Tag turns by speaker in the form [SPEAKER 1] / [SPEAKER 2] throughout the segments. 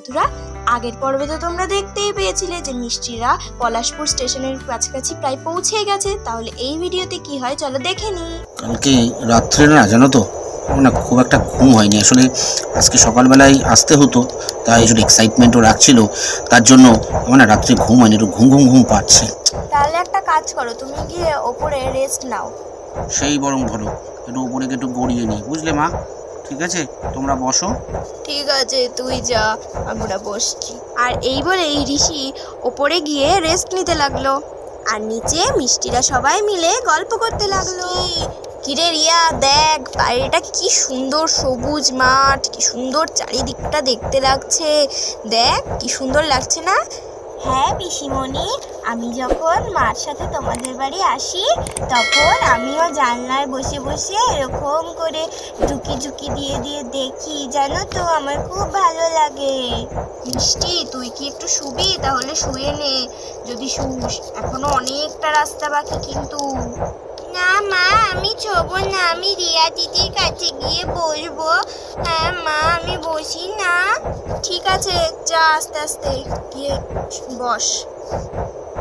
[SPEAKER 1] বন্ধুরা আগের পর্বে তো তোমরা দেখতেই পেয়েছিলে যে মিষ্টিরা পলাশপুর স্টেশনের কাছাকাছি প্রায় পৌঁছে গেছে। তাহলে এই ভিডিওতে কি হয় চলো দেখে নি।
[SPEAKER 2] কালকে রাত্রে না জানো তো? না খুব একটা ঘুম হয়নি। আসলে আজকে সকালবেলায় আসতে হতো তাই একটু এক্সাইটমেন্টও রাখছিল তার জন্য আমার না রাত্রে ঘুম হয়নি একটু ঘুম ঘুম ঘুম পাচ্ছে।
[SPEAKER 1] তাহলে একটা কাজ করো তুমি গিয়ে ওপরে রেস্ট নাও।
[SPEAKER 2] সেই বরং ভালো একটু উপরে গিয়ে একটু গড়িয়ে নিই। বুঝলে মা? ঠিক আছে? তোমরা বসো।
[SPEAKER 1] ঠিক আছে, তুই যা, আমরা বসছি। আর এই বলে এই ঋষি ওপরে গিয়ে রেস্ট নিতে লাগল। আর নিচে মিষ্টিরা সবাই মিলে গল্প করতে লাগল। কিরে রিয়া, দেখ, বাইরেটা কি সুন্দর সবুজ মাঠ, কি সুন্দর চারিদিকটা দেখতে লাগছে। দেখ, কি সুন্দর লাগছে না? হ্যাঁ পিসিমণি, আমি যখন মার সাথে তোমাদের বাড়ি আসি, তখন আমিও জানলায় বসে বসে এরকম করে ঝুঁকি ঝুঁকি দিয়ে দিয়ে দেখি, জানো তো, আমার খুব ভালো লাগে। মিষ্টি, তুই কি একটু শুবি? তাহলে শুয়ে নে। যদি শুস, এখনও অনেকটা রাস্তা বাকি কিন্তু। না মা আমি ছোবো না আমি রিয়া দিদির কাছে গিয়ে বসবো হ্যাঁ মা আমি বসি না। ঠিক আছে যা আস্তে আস্তে গিয়ে বস।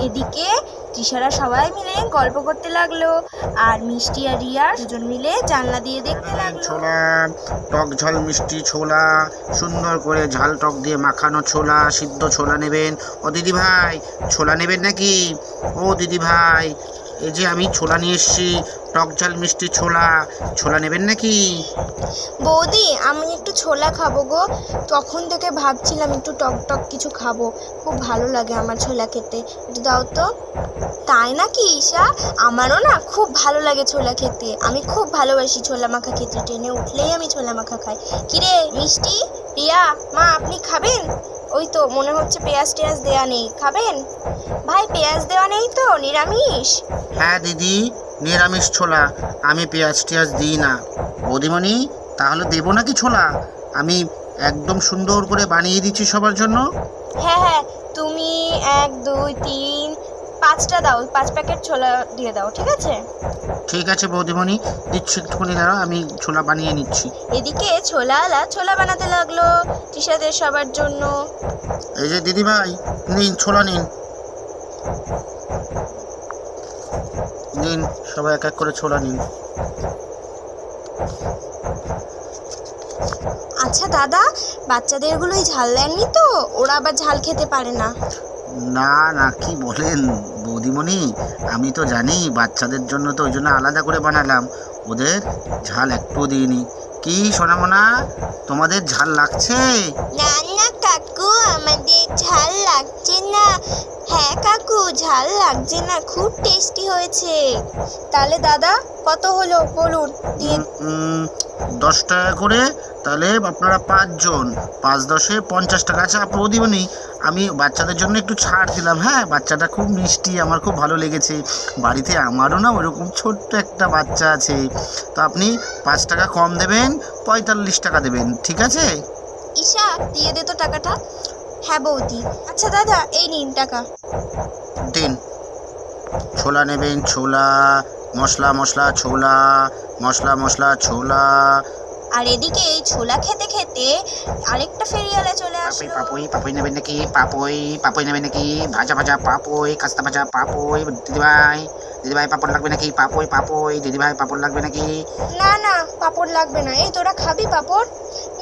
[SPEAKER 1] এদিকে তৃষারা সবাই মিলে গল্প করতে লাগল আর মিষ্টি আর রিয়া দুজন মিলে জানলা দিয়ে দেখতে লাগল।
[SPEAKER 2] ছোলা টক ঝাল মিষ্টি ছোলা সুন্দর করে ঝাল টক দিয়ে মাখানো ছোলা সিদ্ধ ছোলা নেবেন। ও দিদি ভাই ছোলা নেবেন নাকি? ও দিদি ভাই এই যে আমি ছোলা নিয়ে এসেছি, টক ঝাল, মিষ্টি ছোলা। ছোলা নেবেন নাকি?
[SPEAKER 1] বৌদি, আমি একটু ছোলা খাব গো। তখন থেকে ভাবছিলাম একটু টক টক কিছু খাব। খুব ভালো লাগে আমার ছোলা খেতে। একটু দাও তো। তাই নাকি, ঈশা? আমারও না খুব ভালো লাগে ছোলা খেতে। আমি খুব ভালোবাসি ছোলা মাখা খেতে। ট্রেনে উঠলেই আমি ছোলা মাখা খাই। কিরে, মিষ্টি? রিয়া, মা, আপনি খাবেন? ওই তো, মনে হচ্ছে পেঁয়াজ টেয়াজ দেওয়া নেই। খাবেন? ভাই, পেঁয়াজ দেওয়া নেই তো? নিরামিষ?
[SPEAKER 2] হ্যাঁ দিদি নিরামিষ ছোলা। আমি পেঁয়াজ টিয়াজ দিই না। বৌদিমণি তাহলে দেবো নাকি ছোলা? আমি একদম সুন্দর করে বানিয়ে দিচ্ছি সবার জন্য।
[SPEAKER 1] হ্যাঁ হ্যাঁ তুমি এক দুই তিন পাঁচটা দাও। পাঁচ প্যাকেট ছোলা দিয়ে দাও ঠিক আছে?
[SPEAKER 2] ঠিক আছে বৌদিমণি দিচ্ছি একটুখানি দাঁড়াও আমি ছোলা বানিয়ে নিচ্ছি।
[SPEAKER 1] এদিকে ছোলা আলা ছোলা বানাতে লাগল তৃষাদের সবার জন্য।
[SPEAKER 2] এই যে দিদি ভাই নিন ছোলা নিন। নিন সবাই এক এক করে ছোলা নিন।
[SPEAKER 1] আচ্ছা দাদা বাচ্চাদের বাচ্চাদেরগুলোই ঝাল দেননি তো? ওরা আবার ঝাল খেতে পারে না।
[SPEAKER 2] না না কি বলেন? বৌদিমণি আমি তো জানি বাচ্চাদের জন্য তো ওই জন্য আলাদা করে বানালাম। ওদের ঝাল একটুও দিইনি। কি সোনামোনা তোমাদের ঝাল লাগছে?
[SPEAKER 1] না না কাকু, আমাদের ঝাল লাগছে না। হ্যাঁ কাকু, ঝাল লাগছে না, খুব টেস্টি হয়েছে। তাহলে দাদা, কত হলো? বলুন।
[SPEAKER 2] দশ টাকা করে, তাহলে আপনারা পাঁচজন। পাঁচ দশে পঞ্চাশ টাকা। আচ্ছা বৌদিমণি আমি বাচ্চাদের জন্য একটু ছাড় দিলাম। হ্যাঁ বাচ্চাটা খুব মিষ্টি, আমার খুব ভালো লেগেছে। বাড়িতে আমারও না ওরকম ছোট্ট একটা বাচ্চা আছে। তো আপনি পাঁচ টাকা কম দেবেন, পঁয়তাল্লিশ টাকা দেবেন, ঠিক আছে?
[SPEAKER 1] ঈশা দিয়ে দে তো টাকাটা। হ্যাঁ বৌদি। আচ্ছা দাদা এই নিন টাকা।
[SPEAKER 2] দিন। ছোলা নেবেন ছোলা মশলা মশলা ছোলা মশলা মশলা ছোলা।
[SPEAKER 1] আর এদিকে এই ছোলা খেতে খেতে আরেকটা ফেরিওয়ালা চলে আসলো।
[SPEAKER 2] পাপই পাপই নেবেন নাকি? পাপই পাপই নেবেন নাকি? ভাজা ভাজা পাপই খাস্তা ভাজা পাপই দিদিভাই দিদিভাই পাপড় লাগবে নাকি? পাপই পাপই দিদিভাই পাপড় লাগবে নাকি?
[SPEAKER 1] না না পাপড় লাগবে না। এই তোরা খাবি পাপড়?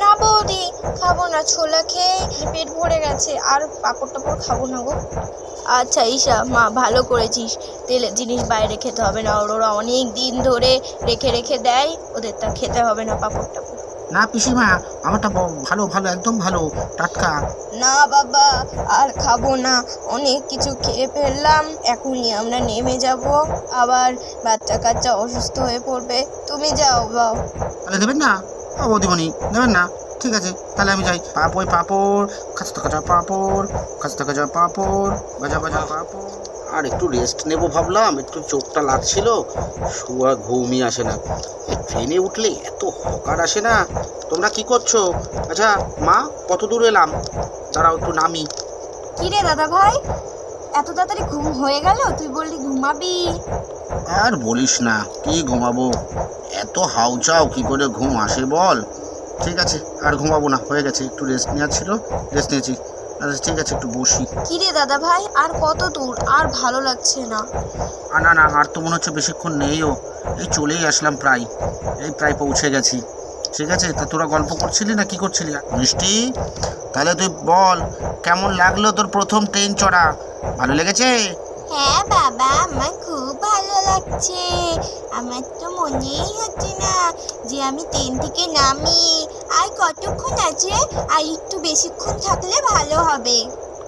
[SPEAKER 1] না বৌদি খাব না ছোলা খেয়ে পেট ভরে গেছে আর পাপড় টাপড় খাব না গো। আচ্ছা ঈশা মা ভালো করেছিস। তেলের জিনিস বাইরে খেতে হবে না ওর অনেক দিন ধরে রেখে রেখে দেয় ওদের তা খেতে হবে না পাপড় টাপড়।
[SPEAKER 2] না পিসিমা আমারটা ভালো ভালো একদম ভালো টাটকা।
[SPEAKER 1] না বাবা আর খাব না অনেক কিছু খেয়ে ফেললাম এখনই আমরা নেমে যাব। আবার বাচ্চা কাচ্চা অসুস্থ হয়ে পড়বে তুমি যাও বাও
[SPEAKER 2] তাহলে দেবেন না? ও বৌদিমণি দেবেন না? ঠিক আছে তাহলে আমি যাই। পাপড় পাপড় খাস্তা খাজা পাপড় খাস্তা খাজা পাপড় ভাজা ভাজা পাপড়। আর একটু রেস্ট নেব ভাবলাম একটু চোখটা লাগছিল শুয়া ঘুমই আসে না। ট্রেনে উঠলে এত হকার আসে না। তোমরা কি করছ? আচ্ছা মা কত দূর এলাম? দাঁড়াও একটু নামি।
[SPEAKER 1] কি রে দাদা ভাই এত তাড়াতাড়ি ঘুম হয়ে গেল? তুই বললি ঘুমাবি।
[SPEAKER 2] আর বলিস না কি ঘুমাবো? এত হাউ চাও কি করে ঘুম আসে বল। ঠিক আছে আর ঘুমাবো না হয়ে গেছে একটু রেস্ট নেওয়ার ছিল রেস্ট নিয়েছি। আচ্ছা ঠিক আছে একটু বসি।
[SPEAKER 1] কিরে দাদা ভাই আর কত দূর আর ভালো লাগছে না।
[SPEAKER 2] আর না না আর তো মনে হচ্ছে বেশিক্ষণ নেইও এই চলেই আসলাম প্রায় এই প্রায় পৌঁছে গেছি। ঠিক আছে তা তোরা গল্প করছিলি না কি করছিলি? মিষ্টি তাহলে তুই বল কেমন লাগল তোর প্রথম ট্রেন চড়া? ভালো লেগেছে?
[SPEAKER 1] হ্যাঁ বাবা আমার খুব ভালো লাগছে। আমার তো মনেই হচ্ছে না যে আমি ট্রেন থেকে নামি। আর কতক্ষণ আছে? আর একটু বেশিক্ষণ থাকলে ভালো হবে।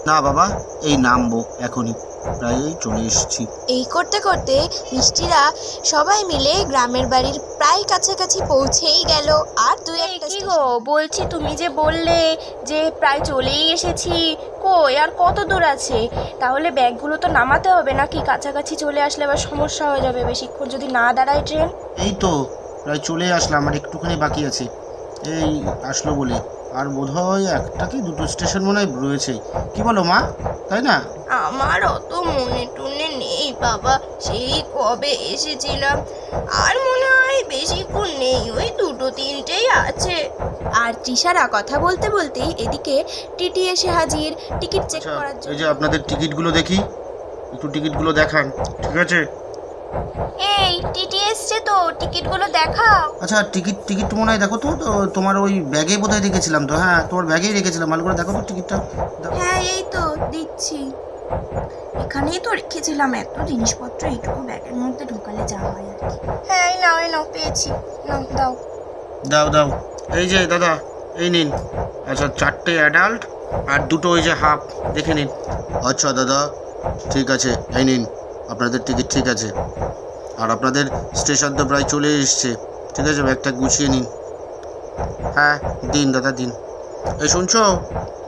[SPEAKER 2] না বাবা এই নামবো এখনই। প্রায় চলে এসেছি।
[SPEAKER 1] এই করতে করতে মিষ্টিরা সবাই মিলে গ্রামের বাড়ির প্রায় কাছাকাছি পৌঁছেই গেল। আর দু একটা
[SPEAKER 3] কি গো? বলছি তুমি যে বললে যে প্রায় চলেই এসেছি। কই? আর কত দূর আছে? তাহলে ব্যাগগুলো তো নামাতে হবে নাকি? কাছাকাছি চলে আসলে আবার সমস্যা হয়ে যাবে বেশিক্ষণ যদি না দাঁড়ায় ট্রেন।
[SPEAKER 2] এই তো প্রায় চলে আসলাম আর একটুখানি বাকি আছে। এই আসলো বলে। আর বোধহয় একটা কি দুটো স্টেশন মনে হয় রয়েছে। কি বলো মা? তাই না?
[SPEAKER 3] আমার অত মনে টুনে নেই বাবা। সেই কবে এসেছিলাম? আর মনে হয় বেশিক্ষণ নেই। ওই দুটো তিনটেই আছে।
[SPEAKER 1] আর তৃষারা কথা বলতে বলতেই এদিকে টিটি এসে হাজির টিকিট চেক
[SPEAKER 2] আচ্ছা
[SPEAKER 1] করার
[SPEAKER 2] এই যে আপনাদের টিকিটগুলো দেখি একটু টিকিটগুলো দেখান ঠিক আছে?
[SPEAKER 3] এই টিটি এসছে তো টিকিটগুলো দেখাও।
[SPEAKER 2] আচ্ছা টিকিট টিকিট তো মনে হয় দেখো তো তো তোমার ওই ব্যাগে বোধহয় রেখেছিলাম তো হ্যাঁ তোমার ব্যাগেই রেখেছিলাম ভালো করে দেখো তো টিকিটটা।
[SPEAKER 1] হ্যাঁ এই তো দিচ্ছি। এখানেই তো রেখেছিলাম এত জিনিসপত্র এইটুকু ব্যাগের মধ্যে ঢোকালে যা হয় আর কি।
[SPEAKER 3] হ্যাঁ এই নাও এই নাও পেয়েছি। নাও দাও।
[SPEAKER 2] দাও দাও। এই যে, দাদা, এই নিন। আচ্ছা চারটে অ্যাডাল্ট আর দুটো ওই যে হাফ দেখে নিন। আচ্ছা দাদা, ঠিক আছে, এই নিন। আপনাদের টিকিট ঠিক আছে। আর আপনাদের স্টেশন তো প্রায় চলে এসছে। ঠিক আছে, ব্যাগটা গুছিয়ে নিন। হ্যাঁ দিন, দাদা, দিন। এই শুনছো?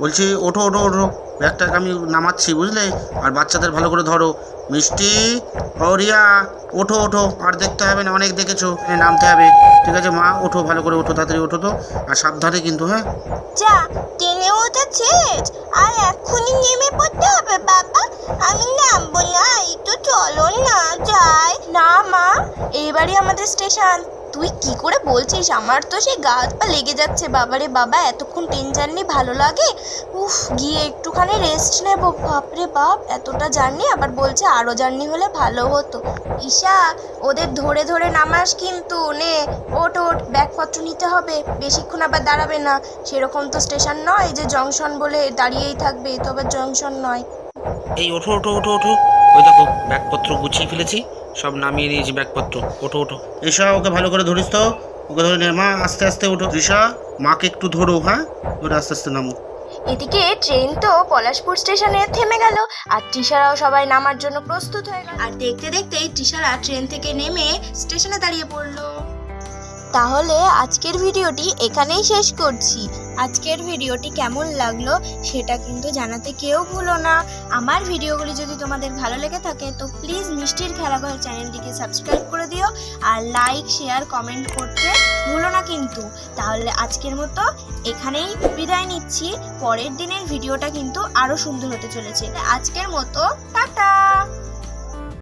[SPEAKER 2] বলছি, ওঠো ওঠো ওঠো। ব্যাগটাকে আমি নামাচ্ছি, বুঝলে? আর বাচ্চাদের ভালো করে ধরো। মিষ্টি ও রিয়া ওঠো ওঠো। আর দেখতে হবে না, অনেক দেখেছ। নামতে হবে। ঠিক আছে, মা, ওঠো, ভালো করে ওঠো, তাড়াতাড়ি ওঠো তো। আর সাবধানে কিন্তু হ্যাঁ?
[SPEAKER 1] যা ট্রেনে ওঠা আর এক্ষুনি নেমে পড়তে হবে, বাবা। আমি নামবো না, এই তো চলো না যাই। না, মা এইবারই আমাদের স্টেশন। তুই কি করে বলছিস? আমার তো সেই গা হাত পা লেগে যাচ্ছে। বাবারে বাবা, এতক্ষণ ট্রেন জার্নি ভালো লাগে? উফ, গিয়ে একটুখানি রেস্ট নেব। বাপরে বাপ, এতটা জার্নি? আবার বলছে আরও জার্নি হলে ভালো হতো। ঈশা, ওদের ধরে ধরে নামাস কিন্তু, নে ওট ওট ব্যাগপত্র নিতে হবে। বেশিক্ষণ আবার দাঁড়াবে না। সেরকম তো স্টেশন নয় যে জংশন বলে দাঁড়িয়েই থাকবে। তো আবার জংশন নয়।
[SPEAKER 2] এই ওঠো ওঠো ওঠো ওঠো। ওই দেখো, ব্যাগপত্র গুছিয়ে ফেলেছি। সব নামিয়ে নিয়েছি ব্যাগপত্র। ওঠো ওঠো। এসা ওকে ভালো করে ধরিস তো। ওকে ধরে নে। মা আস্তে আস্তে ওঠো। ঋষা মাকে একটু ধরো হ্যাঁ? ওটা আস্তে আস্তে নামো।
[SPEAKER 1] এদিকে ট্রেন তো পলাশপুর স্টেশনে থেমে গেল আর টিশারাও সবাই নামার জন্য প্রস্তুত হয়ে গেল। আর দেখতে দেখতেই টিশারা ট্রেন থেকে নেমে স্টেশনে দাঁড়িয়ে পড়ল। তাহলে আজকের ভিডিওটি এখানেই শেষ করছি। আজকের ভিডিওটি কেমন লাগল সেটা কিন্তু জানাতে কেউ ভুলো না। আমার ভিডিওগুলি যদি তোমাদের ভালো লেগে থাকে, তো প্লিজ মিষ্টির খেলাঘর চ্যানেলটিকে সাবস্ক্রাইব করে দিও আর লাইক শেয়ার কমেন্ট করতে ভুলো না কিন্তু। তাহলে আজকের মতো এখানেই বিদায় নিচ্ছি। পরের দিনের ভিডিওটা কিন্তু আরও সুন্দর হতে চলেছে। আজকের মতো, টাটা!